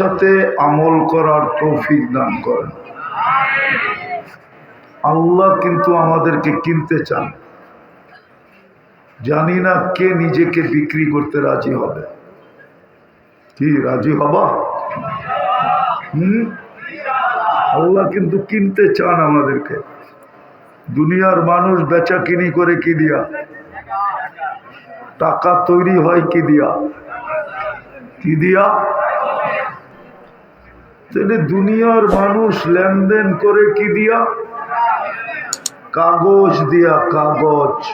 সাথে আমল করার তৌফিক দান করেন। আল্লাহ কিন্তু আমাদেরকে কিনতে চান। জানি না কে নিজেকে বিক্রি করতে রাজি হবে। কি, রাজি হবা? হুম? আল্লাহ কিন্তু কিনতে চান আমাদেরকে। দুনিয়ার মানুষ বেচা কিনি করে কি দিয়া? টাকা তৈরি হয় কি দিয়া? কি দিয়া? তাহলে দুনিয়ার মানুষ লেনদেন করে কি দিয়া? কাগজ দিয়া, কাগজ।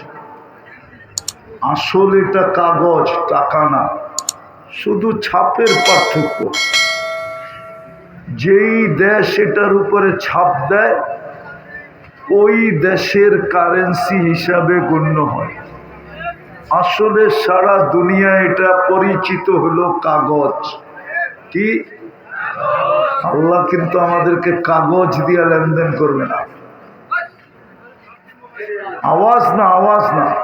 আসল এটা কাগজ, টাকা না। শুধু ছাপের পার্থক্য। যেই দেশ এটার উপরে ছাপ দেয়, ওই দেশের কারেন্সি হিসাবে গণ্য হয়। আসলে সারা দুনিয়া এটা পরিচিত হলো কাগজ। কি? আল্লাহ কিন্তু আমাদেরকে কাগজ দিয়ে লেনদেন করবে না। আওয়াজ না আওয়াজ না।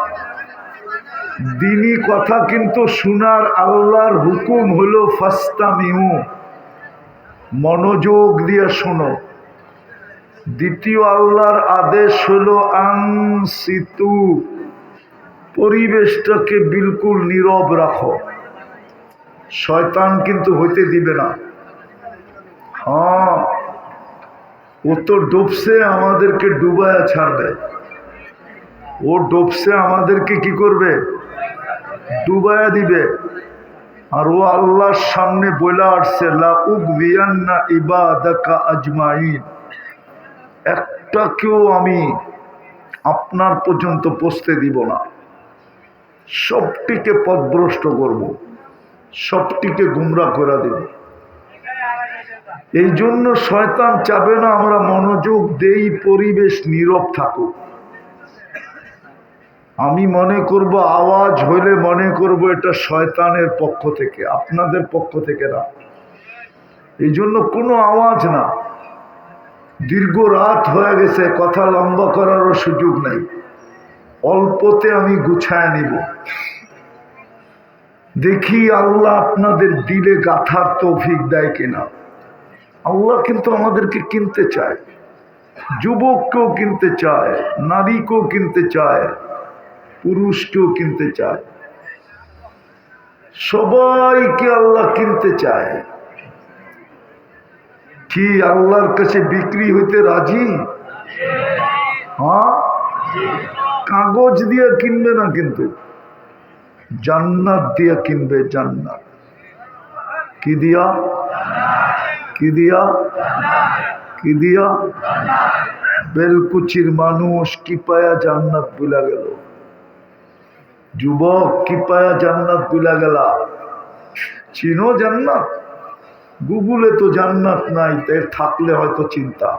দিনী কথা কিন্তু শোনার আল্লাহর হুকুম হলো, ফাস্তামিউ, মনোযোগ দিয়ে শোনো। দ্বিতীয় আল্লাহর আদেশ হলো, আংসিতু, পরিবেশটাকে বিলকুল নীরব রাখো। শয়তান কিন্তু হইতে দিবে না। হ্যাঁ। ও তো ডুবছে আমাদেরকে ডুবায়া ছাড়বে। ও ডুবছে আমাদেরকে কি করবে? ডুবায়া দিবে। আর ও আল্লাহর সামনে বলে আসছে, লা উগবিয়ান্না ইবাদাকা আজমাইন। একটাকেও আমি আপনার পর্যন্ত পৌঁছতে দিব না। সবটিকে পথভ্রষ্ট করব। সবটিকে গুমরা করে দেব। এই জন্য শয়তান চাবে না আমরা মনোযোগ দেই, পরিবেশ নীরব থাকুক। আমি মনে করব আওয়াজ হইলে মনে করব এটা শয়তানের পক্ষ থেকে, আপনাদের পক্ষ থেকে না। এই জন্য কোনো আওয়াজ না। দীর্ঘ রাত হয়ে গেছে, কথা লম্বা করারও সুযোগ নাই। অল্পতে আমি গুছায় নিব। দেখি আল্লাহ আপনাদের দিলে গাথার তৌফিক দেয় কিনা। আল্লাহ কিন্তু আমাদেরকে কিনতে চায়। যুবককেও কিনতে চায়, নারীকেও কিনতে চায়, পুরুষকেও কিনতে চায়। সবাইকে আল্লাহ কিনতে চায়। কি আল্লাহর কাছে বিক্রি হইতে রাজি? হ্যাঁ? কাগজ দিয়ে কিনবে না কিন্তু? জান্নাত দিয়ে কিনবে জান্নাত। কি দিয়া? কি দিয়া? কি দিয়া? বেলকুচির মানুষ কি পায়া জান্নাত বুলা গেল? যুবক কি পায়া জান্নাত বুলা গেলা? চিনো জান্নাত? গুগলে তো জান্নাত নাই, তাই থাকলে হয়তো চিন্তা।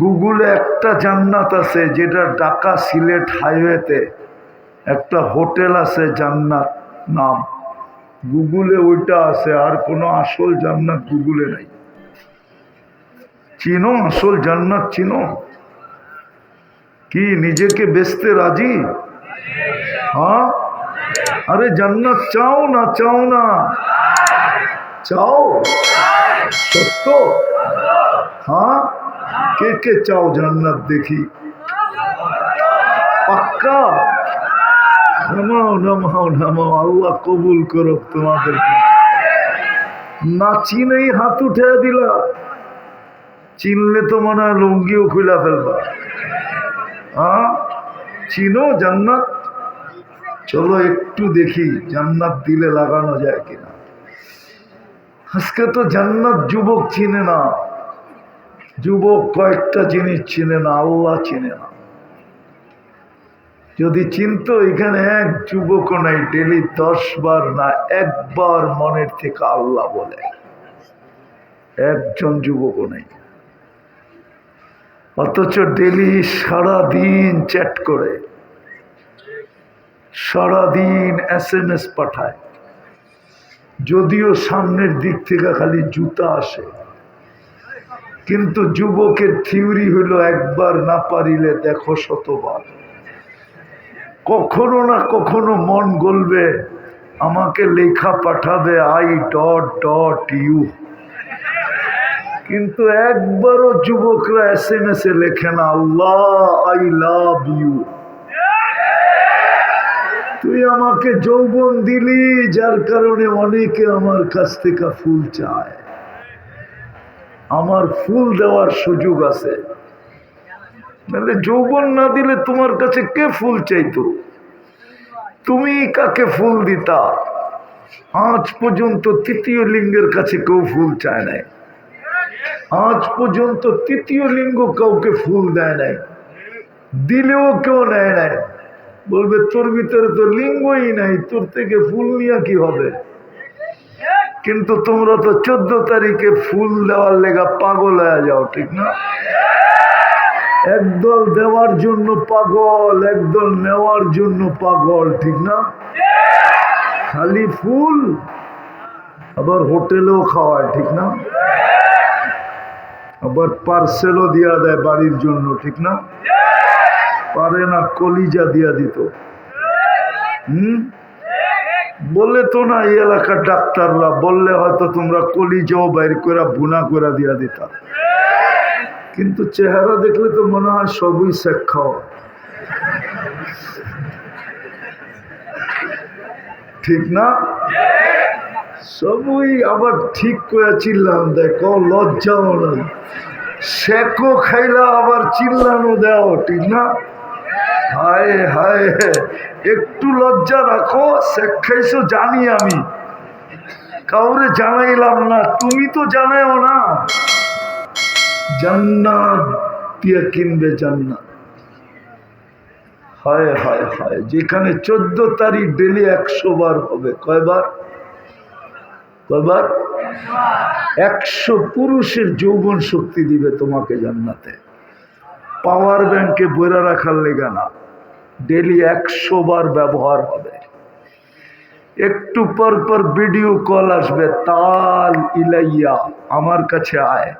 গুগলে একটা জান্নাত আছে, যেটা ঢাকা সিলেট হাইওয়েতে, একটা হোটেল আছে জান্নাত নাম। গুগলে ওইটা আছে, আর কোনো আসল জান্নাত গুগলে নাই। চিনো, আসল জান্নাত চিনো। কি, নিজেকে বেচতে রাজি? হ্যাঁ? আরে জান্নাত চাও না চাও না। চাও? সত্য? হ্যাঁ? কে কে চাও জান্নাত দেখি? পাক্কা? নামাও নামাও নামাও আল্লাহ কবুল করো তোমাদেরকে না চিনেই হাত উঠে দিলা, চিনলে তো মনে হয় লুঙ্গিও খুলা ফেলবা। হ্যাঁ চিনো জান্নাত? চলো একটু দেখি জান্নাত দিলে লাগানো যায় কিনা। আজকে তো জান্নাত যুবক চিনে না, যুবক কয়েকটা জিনিস চিনে না, আল্লাহ চিনে না। যদি চিনত, এখানে এক যুবকও নাই, ডেলি দশ বার না, একবার মনের থেকে আল্লাহ বলে। একজন যুবকও নেই। অথচ ডেলি সারাদিন চ্যাট করে। সারাদিন এস এম এস পাঠায়। যদিও সামনের দিক থেকে খালি জুতা আসে। কিন্তু যুবকের থিওরি হলো, একবার না পারিলে দেখো শতবার। কখনো না কখনো মন গলবে, আমাকে লেখা পাঠাবে আই ডট ডট ইউ। কিন্তু একবারও যুবকরা এস এম এস এ লেখে না, আল্লাহ, আই লাভ ইউ। তুই আমাকে যৌবন দিলি, যার কারণে অনেকে আমার কাছ থেকে ফুল চায়। আমার ফুল দেওয়ার সুযোগ আছে। নাহলে যৌবন না দিলে তোমার কাছে কে ফুল চাইতো? তুমি কাকে ফুল দিতা? আজ পর্যন্ত তৃতীয় লিঙ্গের কাছে কেউ ফুল চায় নাই। আজ পর্যন্ত তৃতীয় লিঙ্গ কাউকে ফুল দেয় নাই। দিলেও কেউ নেয় নাই। বলবে, তোর ভিতরে তো লিঙ্গই নাই, তোর থেকে ফুল নিয়ে কি হবে? কিন্তু তোমরা তো চোদ্দ তারিখে ফুল দেওয়ার লেগা পাগল হয়ে যাও, ঠিক না? একদল দেওয়ার জন্য পাগল, একদল নেওয়ার জন্য পাগল, ঠিক না? খালি ফুল, আবার হোটেলেও খাওয়ায়, ঠিক না? আবার পার্সেলও দিয়া দেয় বাড়ির জন্য, ঠিক না? পারে না, কলিজা দিয়া দিত। হুম? বলে তো না এই এলাকার ডাক্তাররা, বললে হয়তো তোমরা কলিজাও বাইর করে বুনা করে দিয়া দিতা। কিন্তু চেহারা দেখলে তো মনে হয় সবই শেখ ঠিক না? সবই আবার ঠিক করে চিল্লাম দেখো লজ্জাও নাই। শেকও খাইলা, আবার চিল্লানো দাও, ঠিক না? হায় হায় একটু লজ্জা রাখো, শেখ খাইছো জানি আমি। কাউরে জানাইলাম না, তুমি তো জানাও না। জান্নাত দিয়ে কিনবে জান্নাত। হায় হায় হায়, যেখানে চোদ্দ তারিখ ডেলি একশো বার হবে। কয়বার? কয়বার? একশো পুরুষের যৌবন শক্তি দিবে তোমাকে জান্নাতে। পাওয়ার ব্যাংকে বইরা রাখার লেগে না। ডেলি একশো বার ব্যবহার হবে। একটু পর পর ভিডিও কল আসবে, তাল ইলাইয়া, আমার কাছে আয়।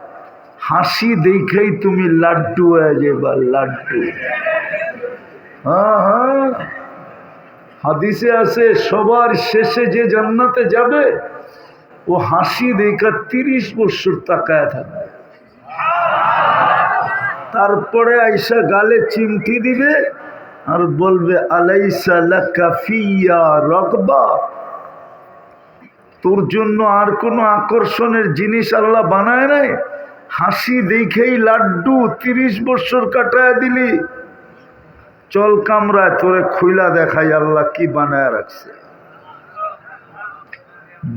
হাসি দেখেই তুমি লাড্ডু হয়ে যাবা, লাড্ডু। হ্যাঁ হ্যাঁ হাদিসে আছে, সবার শেষে যে জান্নাতে যাবে, ও হাসি দেখা তিরিশ বছর তাকায় থাকবে। তারপরে আইসা গালে চিমটি দিবে আর বলবে, আলাইসা রকবা তোর জন্য আর কোনো আকর্ষণের জিনিস আল্লাহ বানায় নাই? হাসি দেখেই লাড্ডু তিরিশ বছর কাটায় দিলি। চল কামরায় তোরে খুইলা দেখাই, আল্লাহ কি বানায় রাখছে।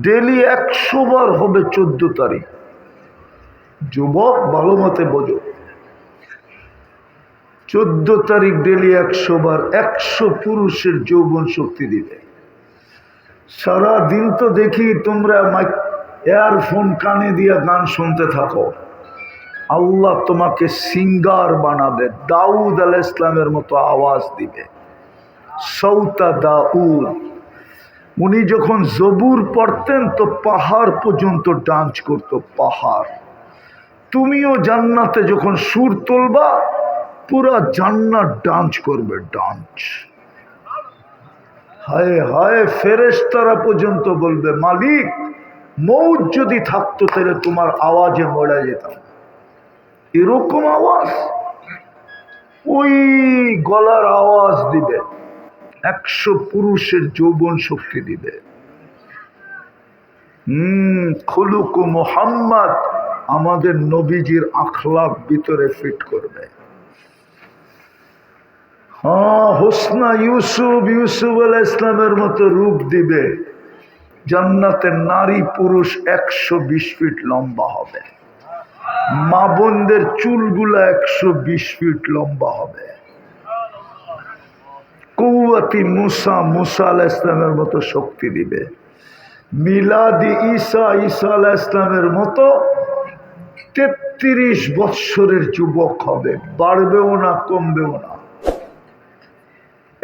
ডেলি একশো বার হবে চোদ্দ তারিখ। যুবক, ভালো মতে বোঝো। চোদ্দ তারিখ ডেলি একশো বার একশো পুরুষের যৌবন শক্তি দিবে। সারা দিন তো দেখি তোমরা এয়ারফোন কানে দিয়ে গান শুনতে থাকো। আল্লাহ তোমাকে সিঙ্গার বানাবে, দাউদ আল ইসলামের মতো আওয়াজ দিবে। সৌতা দাউদ। উনি যখন জবুর পড়তেন তো পাহাড় পর্যন্ত ডান্স করতো, পাহাড়। তুমিও জান্নাতে যখন সুর তুলবা, পুরা জান্নাত ডান্স করবে, ডান্স। হায় হায়, ফেরেশতারা পর্যন্ত বলবে, মালিক মৌত যদি থাকতো তাহলে তোমার আওয়াজে মরে যেতাম। এরকম আওয়াজ? ওই গলার আওয়াজ দিবে। একশো পুরুষের যৌবন শক্তি দিবে। হম, খুলুকু মোহাম্মদ আমাদের নবীজির আখলাপ ভিতরে ফিট করবে। হ্যাঁ হোসনা ইউসুফ ইউসুফ আল ইসলামের মতো রূপ দিবে। জান্নাতের নারী পুরুষ একশো বিশ ফিট লম্বা হবে। মা বোনদের চুলগুলো একশো বিশ ফিট লম্বা হবে। কৌয়াতি মুসা মুসা আল ইসলামের মতো শক্তি দিবে। মিলাদি ঈসা ঈসা আল ইসলামের মতো তেত্রিশ বৎসরের যুবক হবে। বাড়বেও না, কমবেও না।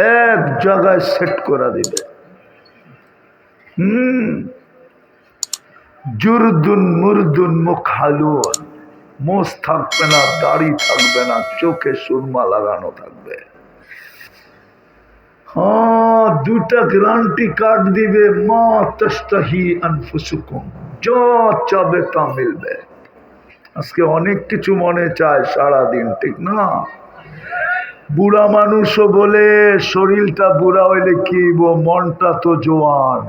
এক জায়গায় সেট করা দিবে। হুম। জুরদুন, মুরদুন মুখ হালুন মোষ থাকবে না, দাড়ি থাকবে না, চোখে সুরমা লাগানো থাকবে। দুটা গ্যারান্টি কার্ড দিবে, মা তস্তাহি যা চাবে তা মিলবে। আজকে অনেক কিছু মনে চায় সারাদিন, ঠিক না? বুড়া মানুষও বলে, শরীরটা বুড়া হইলে কি মনটা তো জোয়ান।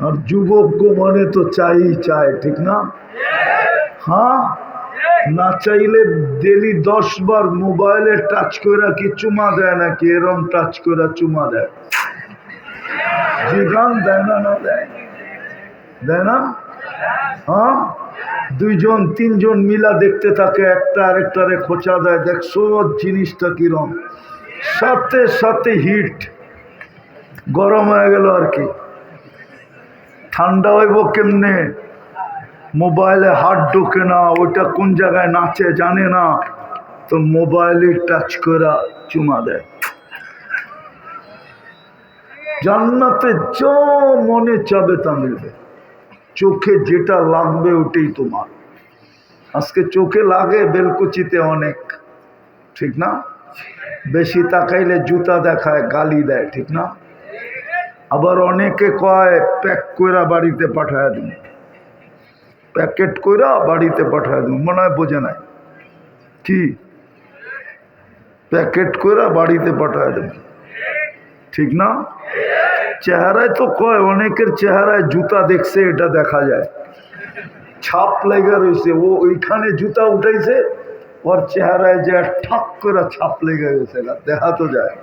আর যুবক মানে তো চাই চায়, ঠিক না? হ্যাঁ? না চাইলে ডেলি দশ বার মোবাইলে টাচ করে কি চুমা দেয় নাকি? এরম টাচ করে চুমা দেয়। জিগান দেয় না না দেয়? দেয় না? হ্যাঁ? দুইজন, তিনজন মিলা দেখতে থাকে, একটা আরেকটারে খোঁচা দেয়, দেখছ জিনিসটা কিরম? সাথে সাথে হিট, গরম হয়ে গেল আর কি। ঠান্ডা হইব কেমনে? মোবাইলে হাত ঢোকে না, ওইটা কোন জায়গায় নাচে জানে না। তো মোবাইলে টাচ করা চুমা দেয়। জান্নাতে যা মনে চাবে তা মিলবে চোখে যেটা লাগবে ওটাই তোমার। আজকে চোখে লাগে বেলকুচিতে অনেক, ঠিক না? বেশি তাকাইলে জুতা দেখায়, গালি দেয়, ঠিক না? আবার অনেকে কয়, প্যাক কইরা বাড়িতে পাঠায় দিন প্যাকেট কইরা বাড়িতে পাঠায় দিন মনে হয় বোঝে নাই। কি? প্যাকেট কইরা বাড়িতে পাঠায় দেন ঠিক না? চেহারায় তো কয়, অনেকের চেহারায় জুতা দেখছে, এটা দেখা যায়। ছাপ লেগে রয়েছে ও ওইখানে জুতা উঠাইছে, ওর চেহারায় যে ঠাক করে ছাপ লেগে গেছে দেখা তো যায়।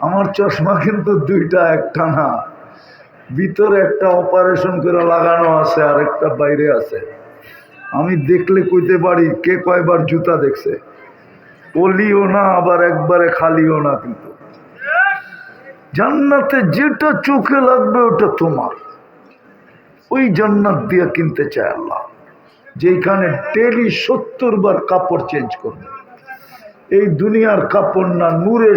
আমার চশমা কিন্তু দুইটা, একটা না। ভিতরে একটা অপারেশন করে লাগানো আছে আর একটা বাইরে আছে। আমি দেখলে কইতে পারি, কে কয়বার জুতা দেখছে। পলিও না, আবার একবারে খালিও না কিন্তু। জান্নাতে যেটা চোখে লাগবে ওটা তোমার। ওই জান্নাত দিয়ে কিনতে চায় আল্লাহ। যেখানে ডেলি সত্তর বার কাপড় চেঞ্জ করবে। এই দুনিয়ার কাপড় না, নূরের